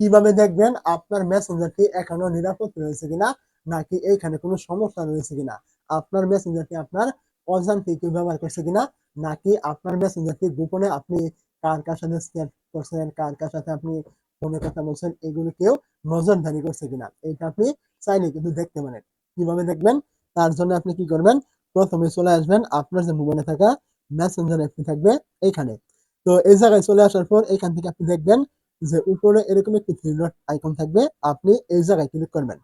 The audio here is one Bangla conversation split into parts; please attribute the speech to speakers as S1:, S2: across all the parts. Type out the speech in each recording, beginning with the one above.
S1: কীভাবে দেখবেন আপনার মেসেঞ্জারটি এখনও নিরাপদ রয়েছে কিনা, নাকি এইখানে কোনো সমস্যা রয়েছে কিনা? আপনার মেসেঞ্জারটি আপনার অজান্তে কেউ ব্যবহার করছে কিনা, নাকি আপনার মেসেঞ্জারটি গোপনে আপনি কার কার সাথে চ্যাট করছেন, কার কার সাথে আপনি ফোনে কথা বলছেন, এগুলো কেউ নজরদারি করছে কিনা? এটা আপনি চাইলে কিন্তু দেখতে পারেন। কীভাবে দেখবেন? তার জন্য আপনি কি করবেন? প্রথমে চলে আসবেন আপনার যে মোবাইলে থাকা মেসেঞ্জার অ্যাপটি থাকবে এইখানে। তো এই জায়গায় চলে আসার পর এখান থেকে আপনি দেখবেন যে উপরে এরকম একটি থ্রি ডট আইকন থাকবে, আপনি এই জায়গায় ক্লিক করবেন।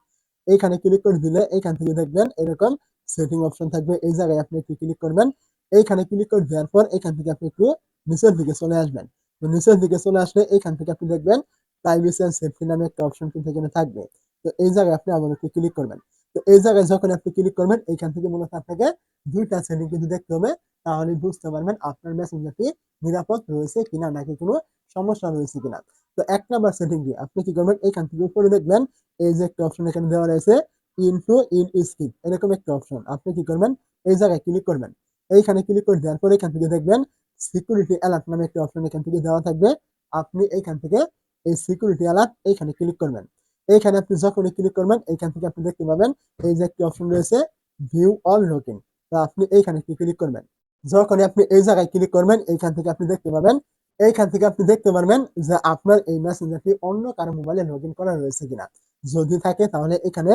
S1: এইখানে ক্লিক করে দিলে এইখান থেকে দেখবেন এরকম সেটিং অপশন থাকবে, এই জায়গায় আপনি একটু ক্লিক করবেন। এইখানে ক্লিক করে দেওয়ার পর এখান থেকে আপনি একটু নিচের দিকে চলে আসবেন। তো নিচের দিকে চলে আসলে এইখান থেকে আপনি দেখবেন প্রাইভেসি অ্যান্ড সেফটি নামে একটা অপশন কিন্তু এখানে থাকবে। তো এই জায়গায় আপনি আবার একটু ক্লিক করবেন। তো এই জায়গায় যখন আপনি ক্লিক করবেন, এইখান থেকে মূলত আপনাকে দুইটা সেটিং কিন্তু দেখতে হবে, তাহলে বুঝতে পারবেন আপনার মেসেঞ্জারটি নিরাপদ রয়েছে কিনা, নাকি কোনো সমস্যা রয়েছে কিনা। তো এক নাম্বার দিয়ে আপনি কি করবেন? এখান থেকে উপরে দেখবেন, এই যে একটা অপশন এখানে দেওয়া রয়েছে ইনফো ইন স্ক্রিন এরকম একটা অপশন আপনি কি করবেন? এই জায়গায় ক্লিক করবেন। এইখানে ক্লিক করে দেওয়ার পরে এখান থেকে দেখবেন সিকিউরিটি অ্যালার্ট নামে একটা অপশন এখান থেকে দেওয়া থাকবে। আপনি এইখান থেকে এই সিকিউরিটি অ্যালার্ট এইখানে ক্লিক করবেন। এইখানে আপনি যখনই ক্লিক করবেন, এইখান থেকে আপনি দেখতে পাবেন, এই যে একটি অপশন রয়েছে ভিউ অল লোকিং তো আপনি এইখানে ক্লিক করবেন? যখনই আপনি এই জায়গায় ক্লিক করবেন, এইখান থেকে আপনি দেখতে পাবেন এইখান থেকে আপনি দেখতে পারবেন যে আপনার এই মেসেঞ্জারটি অন্য কারও মোবাইলে লগ করা রয়েছে কিনা। যদি থাকে তাহলে এখানে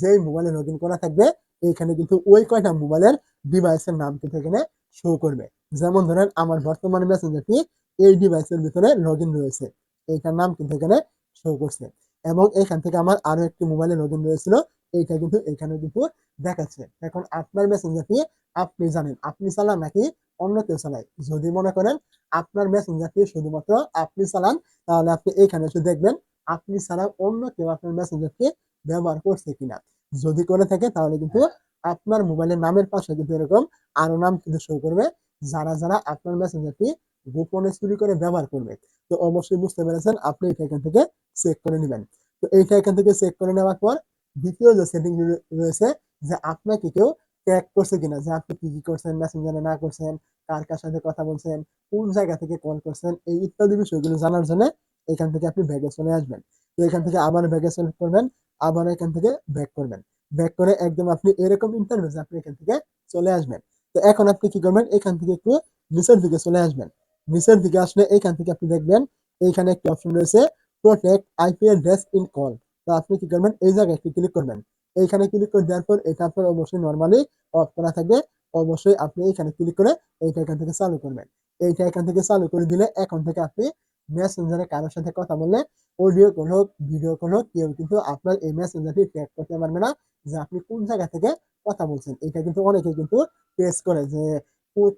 S1: যেই মোবাইলে লগ করা থাকবে, এইখানে কিন্তু ওই কয়টা মোবাইলের ডিভাইসের নাম কিন্তু এখানে শো করবে। যেমন ধরেন আমার বর্তমান মেসেঞ্জারটি এই ডিভাইসের ভিতরে লগ রয়েছে। এইটার নাম কিন্তু এখানে শো করছে। এবং এখান থেকে আমার আরও একটি মোবাইলে লগ ইন রয়েছিল, এইটা কিন্তু এখানে কিন্তু দেখাচ্ছে। এখন আপনার মেসেঞ্জারটি আপনি জানেন, আপনি চালান নাকি অন্য কেউ চালায়। যদি মনে করেন আপনার মেসেঞ্জারটি শুধুমাত্র আপনি চালান, তাহলে আপনি এইখানে এসে দেখবেন আপনি ছাড়া অন্য কেউ আপনার মেসেঞ্জারকে ব্যবহার করছে কিনা। যদি করে থাকে, তাহলে কিন্তু আপনার মোবাইলের নামের পাশে কিন্তু এরকম আরও নাম কিন্তু শো করবে, যারা যারা আপনার মেসেঞ্জারটি গোপনে চুরি করে ব্যবহার করবে। তো অবশ্যই বুঝতে পেরেছেন, আপনি এটা এখান থেকে চেক করে নেবেন। তো এইটা এখান থেকে চেক করে নেওয়ার পর দ্বিতীয় যে সেটিং রয়েছে যে আপনাকে কেউ ট্যাগ করছে কিনা, যে আপনি কি কি করছেন মেসেঞ্জারে না করছেন, কার কার সাথে কথা বলছেন, কোন জায়গা থেকে কল করছেন, এই ইত্যাদি বিষয়গুলো জানার জন্য এখান থেকে আপনি ব্যাগে চলে আসবেন। তো এখান থেকে আবার ব্যাগে সিলেক্ট করবেন, আবার এখান থেকে ব্যাক করবেন। ব্যাক করে একদম আপনি এরকম ইন্টারভিউ আপনি এখান থেকে চলে আসবেন। তো এখন আপনি কি করবেন? এখান থেকে একটু নিচের দিকে চলে আসবেন। নিচের দিকে আসলে এখান থেকে আপনি দেখবেন এইখানে একটি অপশন রয়েছে protect IPL address in call তো আপনি কি করবেন? এই জায়গায় একটু ক্লিক করবেন। এইখানে ক্লিক করে দেওয়ার পর এটা আপনার অবশ্যই নর্মালি অফ করা থাকবে। অবশ্যই আপনি এখানে ক্লিক করে এইটা এখান থেকে চালু করবেন। এইটা এখান থেকে চালু করে দিলে এখন থেকে আপনি মেসেঞ্জারে কারোর সাথে কথা বললে অডিও কল হোক ভিডিও কল হোক, কেউ কিন্তু আপনার এই মেসেঞ্জারটি ট্র্যাক করতে পারবে না যে আপনি কোন জায়গা থেকে কথা বলছেন। এটা কিন্তু অনেকে কিন্তু টেস্ট করে যে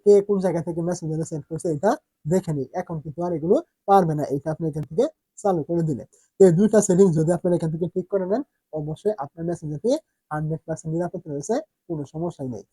S1: কে কোন জায়গা থেকে মেসেঞ্জারে সেন্ড করছে এটা দেখে নিই। এখন কিন্তু আর এগুলো পারবে না। এটা আপনি এখান থেকে চালু করে দিলে। এই দুইটা সেটিং যদি আপনারা এখান থেকে ঠিক করে নেন, অবশ্যই আপনার মেসেঞ্জারটি হান্ড্রেড পার্সেন্ট নিরাপদ রয়েছে, কোনো সমস্যা নেই।